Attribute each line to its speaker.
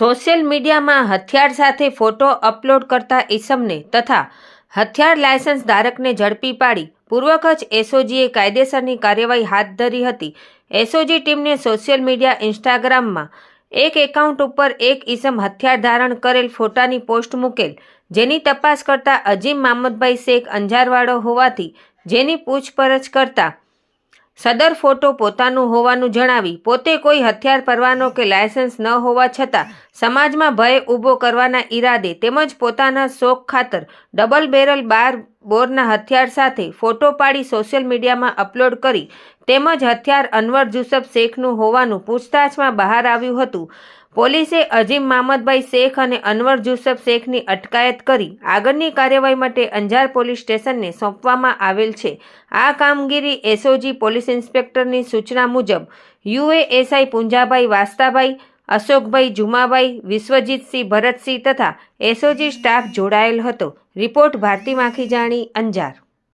Speaker 1: Social મીડિયામાં હથિયાર સાથે ફોટો અપલોડ કરતા ઈસમને તથા હથિયાર લાયસન્સ ધારકને ઝડપી પાડી પૂર્વ કચ્છ એસઓજીએ કાયદેસરની કાર્યવાહી હાથ ધરી હતી. એસઓજી ટીમને સોશિયલ મીડિયા ઇન્સ્ટાગ્રામમાં એક એકાઉન્ટ ઉપર એક ઈસમ હથિયાર ધારણ કરેલ ફોટાની પોસ્ટ મૂકેલ, જેની તપાસ કરતા અજીમ મામદભાઈ શેખ અંજારવાળો હોવાથી જેની પૂછપરછ કરતા સદર ફોટો પોતાનું હોવાનું જણાવી, પોતે કોઈ હથિયાર, પરવાનો કે લાયસન્સ ન હોવા છતાં સમાજમાં ભય ઊભો કરવાના ઈરાદે તેમજ પોતાના શોખ ખાતર ડબલ બેરલ બાર બોરના હથિયાર સાથે ફોટો પાડી સોશિયલ મીડિયામાં અપલોડ કરી તેમજ હથિયાર અનવર જુસફ શેખનું હોવાનું પૂછતાછમાં બહાર આવ્યું હતું. પોલીસે અજીમ મામદભાઈ શેખ અને અનવર જુસફ શેખની અટકાયત કરી આગળની કાર્યવાહી માટે અંજાર પોલીસ સ્ટેશનને સોંપવામાં આવેલ છે. આ કામગીરી એસઓજી પોલીસ ઇન્સ્પેક્ટરની સૂચના મુજબ યુએએસઆઈ પુંજાભાઈ વાસ્તાભાઈ, અશોકભાઈ જુમાભાઈ, વિશ્વજીતસિંહ ભરતસિંહ તથા એસઓજી સ્ટાફ જોડાયેલ હતો. રિપોર્ટ ભારતી માખીજાણી અંજાર.